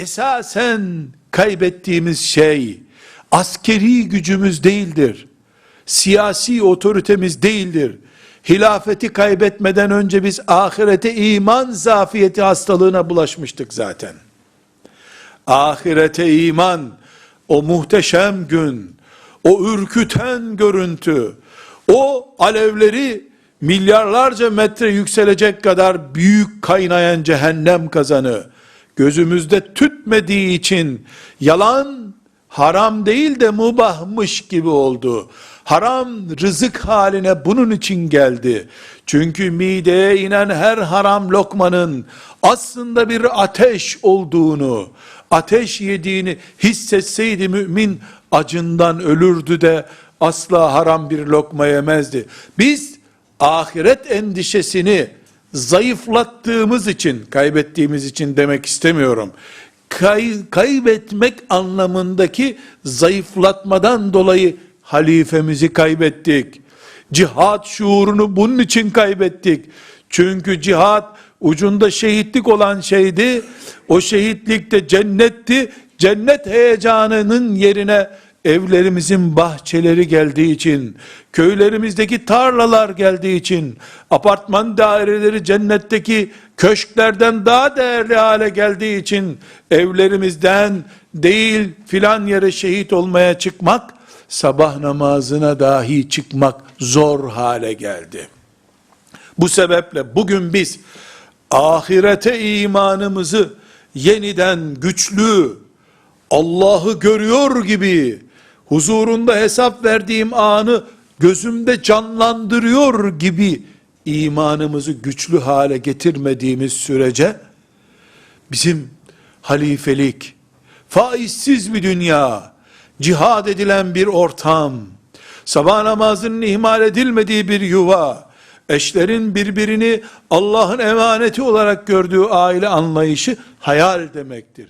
esasen kaybettiğimiz şey askeri gücümüz değildir. Siyasi otoritemiz değildir. Hilafeti kaybetmeden önce biz ahirete iman zafiyeti hastalığına bulaşmıştık zaten. Ahirete iman, o muhteşem gün, o ürküten görüntü, o alevleri milyarlarca metre yükselecek kadar büyük kaynayan cehennem kazanı gözümüzde tütmediği için yalan haram değil de mubahmış gibi oldu. Haram rızık haline bunun için geldi. Çünkü mideye inen her haram lokmanın aslında bir ateş olduğunu, ateş yediğini hissetseydi mümin acından ölürdü de asla haram bir lokma yemezdi. Biz ahiret endişesini zayıflattığımız için, kaybettiğimiz için demek istemiyorum. Kay, kaybetmek anlamındaki zayıflatmadan dolayı halifemizi kaybettik. Cihat şuurunu bunun için kaybettik. Çünkü cihat ucunda şehitlik olan şeydi. O şehitlik de cennetti. Cennet heyecanının yerine evlerimizin bahçeleri geldiği için, köylerimizdeki tarlalar geldiği için, apartman daireleri cennetteki köşklerden daha değerli hale geldiği için, evlerimizden değil filan yere şehit olmaya çıkmak, sabah namazına dahi çıkmak zor hale geldi. Bu sebeple bugün biz ahirete imanımızı yeniden güçlü, Allah'ı görüyor gibi huzurunda hesap verdiğim anı gözümde canlandırıyor gibi imanımızı güçlü hale getirmediğimiz sürece bizim halifelik, faizsiz bir dünya, cihad edilen bir ortam, sabah namazının ihmal edilmediği bir yuva, eşlerin birbirini Allah'ın emaneti olarak gördüğü aile anlayışı hayal demektir.